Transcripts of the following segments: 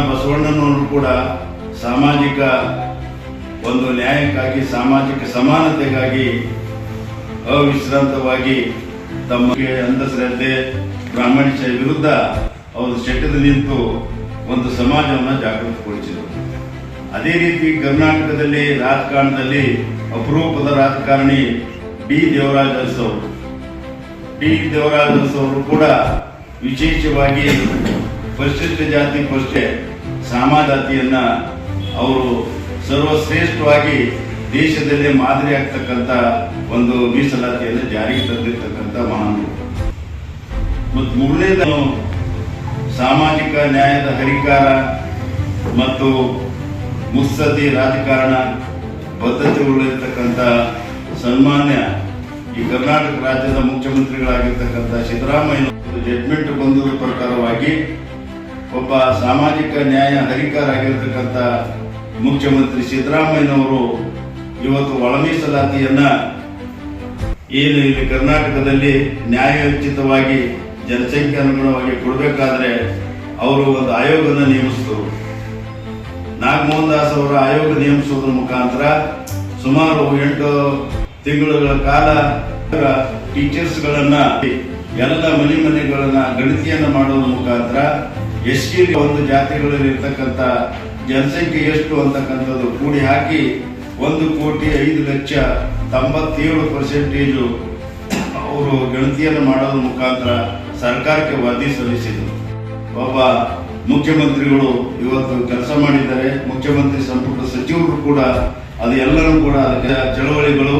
ಬಸವಣ್ಣನವರು ಕೂಡ ಸಾಮಾಜಿಕ ಒಂದು ನ್ಯಾಯಕ್ಕಾಗಿ, ಸಾಮಾಜಿಕ ಸಮಾನತೆಗಾಗಿ ಅವಿಶ್ರಾಂತವಾಗಿ ತಮ್ಮ ಅಂಧಶ್ರದ್ಧೆ ಪ್ರಾಮಾಣಿಕ ವಿರುದ್ಧ ಅವರು ಶೆಟ್ಟದ ನಿಂತು ಒಂದು ಸಮಾಜವನ್ನು ಜಾಗೃತಗೊಳಿಸಿದರು. ಅದೇ ರೀತಿ ಕರ್ನಾಟಕದಲ್ಲಿ ರಾಜಕಾರಣದಲ್ಲಿ ಅಪರೂಪದ ರಾಜಕಾರಣಿ ಬಿ. ದೇವರಾಜ ಅರಸವರು. ಬಿ. ದೇವರಾಜ ಅರಸವರು ಕೂಡ ವಿಶೇಷವಾಗಿ ಪರಿಶಿಷ್ಟ ಜಾತಿ ಪ್ರಶ್ನೆ ಸಮಾಜಾತಿಯನ್ನ ಅವರು ಸರ್ವಶ್ರೇಷ್ಠವಾಗಿ ದೇಶದಲ್ಲೇ ಮಾದರಿ ಆಗ್ತಕ್ಕಂಥ ಒಂದು ಮೀಸಲಾತಿಯನ್ನು ಜಾರಿಗೆ ತಂದಿರ್ತಕ್ಕಂಥ ಮಹಾನ್ ಮತ್ತು ಮೂರನೇದನು ಸಾಮಾಜಿಕ ನ್ಯಾಯದ ಹರಿಕಾರ ಮತ್ತು ಮುತ್ಸದ್ದಿ ರಾಜಕಾರಣ ಬದ್ಧತೆಗಳಿರ್ತಕ್ಕಂಥ ಸನ್ಮಾನ್ಯ ಈ ಕರ್ನಾಟಕ ರಾಜ್ಯದ ಮುಖ್ಯಮಂತ್ರಿಗಳಾಗಿರ್ತಕ್ಕಂಥ ಸಿದ್ದರಾಮಯ್ಯ ಜಡ್ಮೆಂಟ್ ಬಂದ ಪ್ರಕಾರವಾಗಿ ಒಬ್ಬ ಸಾಮಾಜಿಕ ನ್ಯಾಯ ಹರಿಕಾರ ಆಗಿರತಕ್ಕಂಥ ಮುಖ್ಯಮಂತ್ರಿ ಸಿದ್ದರಾಮಯ್ಯನವರು ಇವತ್ತು ಒಳ ಮೀಸಲಾತಿಯನ್ನ ಏನು ಇಲ್ಲಿ ಕರ್ನಾಟಕದಲ್ಲಿ ನ್ಯಾಯೋಚಿತವಾಗಿ ಜನಸಂಖ್ಯೆ ಅನುಗುಣವಾಗಿ ಕೊಡಬೇಕಾದ್ರೆ ಅವರು ಒಂದು ಆಯೋಗನ ನೇಮಿಸಿದರು ನಾಗಮೋಹನ್ ದಾಸ್ ಅವರ ಆಯೋಗ ನೇಮಿಸುವುದರ ಮುಖಾಂತರ ಸುಮಾರು ಎಂಟು ತಿಂಗಳುಗಳ ಕಾಲ ಟೀಚರ್ಸ್ಗಳನ್ನ ಎಲ್ಲ ಮನೆ ಮನೆಗಳನ್ನ ಗಣತಿಯನ್ನ ಮಾಡೋದ್ರ ಮುಖಾಂತರ ಎಷ್ಟು ಒಂದು ಜಾತಿಗಳಲ್ಲಿ ಇರ್ತಕ್ಕಂಥ ಜನಸಂಖ್ಯೆ ಎಷ್ಟು ಅಂತಕ್ಕಂಥದ್ದು ಕೂಡಿ ಹಾಕಿ ಒಂದು ಕೋಟಿ ಐದು ಲಕ್ಷ ತೊಂಬತ್ತೇಳು ಪರ್ಸೆಂಟೇಜು ಅವರು ಗಣತಿಯನ್ನು ಮಾಡೋದ್ರ ಮುಖಾಂತರ ಸರ್ಕಾರಕ್ಕೆ ವರದಿ ಸಲ್ಲಿಸಿದರು. ಒಬ್ಬ ಮುಖ್ಯಮಂತ್ರಿಗಳು ಇವತ್ತು ಕೆಲಸ ಮಾಡಿದ್ದಾರೆ. ಮುಖ್ಯಮಂತ್ರಿ ಸಂಪುಟ ಸಚಿವರು ಕೂಡ ಅದು ಎಲ್ಲರೂ ಕೂಡ ಚಳವಳಿಗಳು.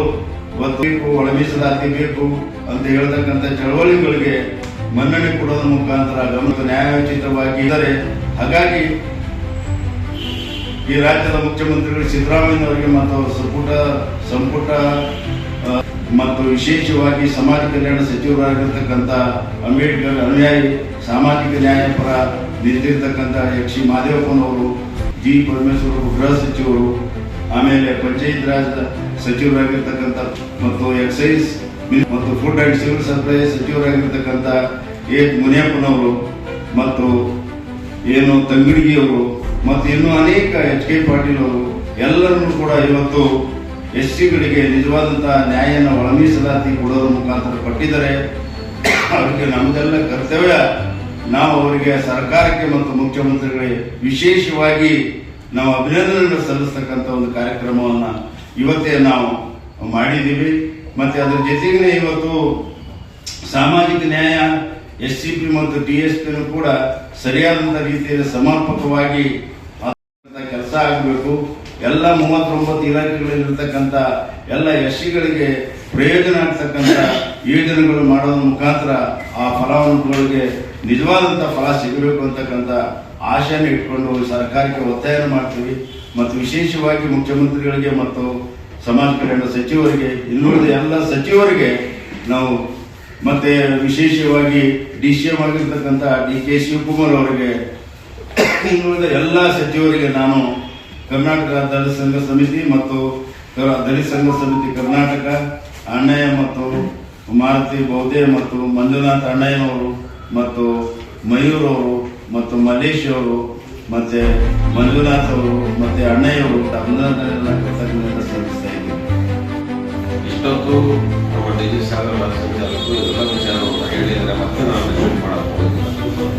ಇವತ್ತು ಒಳ ಮೀಸಲಾತಿ ಬೇಕು ಅಂತ ಹೇಳ್ತಕ್ಕಂಥ ಚಳವಳಿಗಳಿಗೆ ಮನ್ನಣೆ ಕೊಡೋದ ಮುಖಾಂತರ ಗಮನ ನ್ಯಾಯೋಚಿತವಾಗಿ ಇದ್ದಾರೆ, ಹಾಗಾಗಿ ಈ ರಾಜ್ಯದ ಮುಖ್ಯಮಂತ್ರಿಗಳು ಸಿದ್ದರಾಮಯ್ಯನವರಿಗೆ ಮತ್ತು ಅವರ ಸಂಪುಟ ಸಂಪುಟ ಮತ್ತು ವಿಶೇಷವಾಗಿ ಸಮಾಜ ಕಲ್ಯಾಣ ಸಚಿವರಾಗಿರ್ತಕ್ಕಂಥ ಅಂಬೇಡ್ಕರ್ ಅನುಯಾಯಿ, ಸಾಮಾಜಿಕ ನ್ಯಾಯ ಪರ ನಿಂತಿರ್ತಕ್ಕಂಥ ಯಕ್ಷಿ ಮಾದೇವಪ್ಪನವರು, ಜಿ ಪರಮೇಶ್ವರ್ ಗೃಹ ಸಚಿವರು, ಆಮೇಲೆ ಪಂಚಾಯತ್ ರಾಜ್ ಸಚಿವರಾಗಿರ್ತಕ್ಕಂಥ ಮತ್ತು ಎಕ್ಸೈಸ್ ಮತ್ತು ಫುಡ್ ಅಂಡ್ ಸಿವಿಲ್ ಸಪ್ಲೈ ಸಚಿವರಾಗಿರ್ತಕ್ಕಂಥ ಎ. ಮುನಿಯಪ್ಪನವರು ಮತ್ತು ಏನು ತಂಗಡಿಗಿಯವರು ಮತ್ತು ಇನ್ನೂ ಅನೇಕ ಎಚ್. ಕೆ. ಪಾಟೀಲ್ ಅವರು ಎಲ್ಲರನ್ನೂ ಕೂಡ ಇವತ್ತು ಎಸ್ ಸಿಗಳಿಗೆ ನಿಜವಾದಂತಹ ನ್ಯಾಯನ ಒಳ ಮೀಸಲಾತಿ ಕೊಡೋದ್ರ ಮುಖಾಂತರ ಕೊಟ್ಟಿದ್ದಾರೆ. ಅವರಿಗೆ ನಮ್ಮದೆಲ್ಲ ಕರ್ತವ್ಯ ನಾವು ಅವರಿಗೆ ಸರ್ಕಾರಕ್ಕೆ ಮತ್ತು ಮುಖ್ಯಮಂತ್ರಿಗಳಿಗೆ ವಿಶೇಷವಾಗಿ ನಾವು ಅಭಿನಂದನೆಗಳು ಸಲ್ಲಿಸ್ತಕ್ಕಂಥ ಒಂದು ಕಾರ್ಯಕ್ರಮವನ್ನು ಇವತ್ತೇ ನಾವು ಮಾಡಿದ್ದೀವಿ. ಮತ್ತೆ ಅದರ ಜೊತೆಗೆ ಇವತ್ತು ಸಾಮಾಜಿಕ ನ್ಯಾಯ, ಎಸ್ ಸಿ ಪಿ ಮತ್ತು ಡಿ ಎಸ್ ಪಿ ಕೂಡ ಸರಿಯಾದಂತ ರೀತಿಯಲ್ಲಿ ಸಮರ್ಪಕವಾಗಿ ಕೆಲಸ ಆಗಬೇಕು. ಎಲ್ಲ ಮೂವತ್ತೊಂಬತ್ತು ಇಲಾಖೆಗಳಲ್ಲಿರ್ತಕ್ಕಂಥ ಎಲ್ಲ ಎಸ್ ಸಿಗಳಿಗೆ ಪ್ರಯೋಜನ ಆಗ್ತಕ್ಕಂಥ ಯೋಜನೆಗಳು ಮಾಡೋದ್ರ ಮುಖಾಂತರ ಆ ಫಲಾನುಭವಿಗಳಿಗೆ ನಿಜವಾದಂಥ ಫಲ ಸಿಗಬೇಕು ಅಂತಕ್ಕಂಥ ಆಶೆಯನ್ನು ಇಟ್ಕೊಂಡು ಸರ್ಕಾರಕ್ಕೆ ಒತ್ತಾಯ ಮಾಡ್ತೀವಿ. ಮತ್ತು ವಿಶೇಷವಾಗಿ ಮುಖ್ಯಮಂತ್ರಿಗಳಿಗೆ ಮತ್ತು ಸಮಾಜ ಕಲ್ಯಾಣ ಸಚಿವರಿಗೆ ಇನ್ನುಳಿದ ಎಲ್ಲ ಸಚಿವರಿಗೆ ನಾವು ಮತ್ತೆ ವಿಶೇಷವಾಗಿ ಡಿ ಸಿ ಎಂ ಆಗಿರ್ತಕ್ಕಂಥ ಡಿ ಕೆ ಶಿವಕುಮಾರ್ ಅವರಿಗೆ ಇನ್ನುಳಿದ ಎಲ್ಲ ಸಚಿವರಿಗೆ ನಾನು ಕರ್ನಾಟಕ ದಲಿತ ಸಂಘ ಸಮಿತಿ ಮತ್ತು ದಲಿತ ಸಂಘ ಸಮಿತಿ ಕರ್ನಾಟಕ, ಅಣ್ಣಯ್ಯ ಮತ್ತು ಮಾರುತಿ ಬೌದ್ಧೆ ಮತ್ತು ಮಂಜುನಾಥ್ ಅಣ್ಣಯ್ಯನವರು ಮತ್ತು ಮಯೂರ್ ಅವರು ಮತ್ತು ಮಲ್ಲೇಶ್ ಅವರು, ಮತ್ತೆ ಮಂಜುನಾಥ್ ಅವರು, ಮತ್ತೆ ಅಣ್ಣಯ್ಯವರು ಇಷ್ಟೊತ್ತು ನಮ್ಮ ಡಿ ಜಿ ಸಾಗರ ಸಂಚಾಲಕರು ಎಲ್ಲ ವಿಚಾರವನ್ನು ಹೇಳಿದರೆ ಮತ್ತೆ ನಾನು ರಿಪೀಟ್ ಮಾಡಕ್ಕೆ ಹೋಗುದಿಲ್ಲ.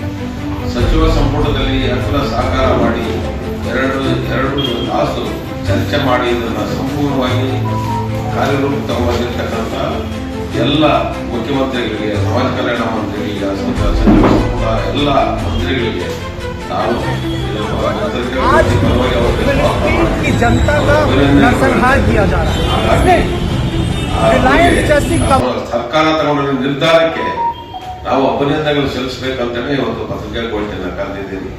ಸಚಿವ ಸಂಪುಟದಲ್ಲಿ ಎಲ್ಲ ಸಹಕಾರ ಮಾಡಿ ಎರಡು ಎರಡು ತಾಸು ಚರ್ಚೆ ಮಾಡಿ ಇದನ್ನು ಸಂಪೂರ್ಣವಾಗಿ ಕಾರ್ಯರೂಪ ತಗೊಂಡಿರ್ತಕ್ಕಂಥ ಎಲ್ಲ ಮುಖ್ಯಮಂತ್ರಿಗಳಿಗೆ ಸಮಾಜ ಕಲ್ಯಾಣ ಮಂತ್ರಿಗಳಿಗೆ ಸಂಸ- ಸಚಿವ ಸಂಪುಟ ಎಲ್ಲ ಮಂತ್ರಿಗಳಿಗೆ ನಾನು ಇದರ ಪರವಾಗಿ आज ಪರವಾಗಿ ಅವರಿಗೆ ಸ್ವಾಗತ फिलिपीन की ಮಾಡ್ತೀನಿ. जनता का नरसंहार किया जा रहा है ಸರ್ಕಾರ ತಗೊಂಡಿರೋ ನಿರ್ಧಾರಕ್ಕೆ ನಾವು ಅಭಿನಂದನೆಗಳು ಸಲ್ಲಿಸಬೇಕಂತಾನೆ ಇವತ್ತು ಪತ್ರಿಕಾಗೋಷ್ಠಿಯನ್ನು ಕರೆದಿದ್ದೀನಿ.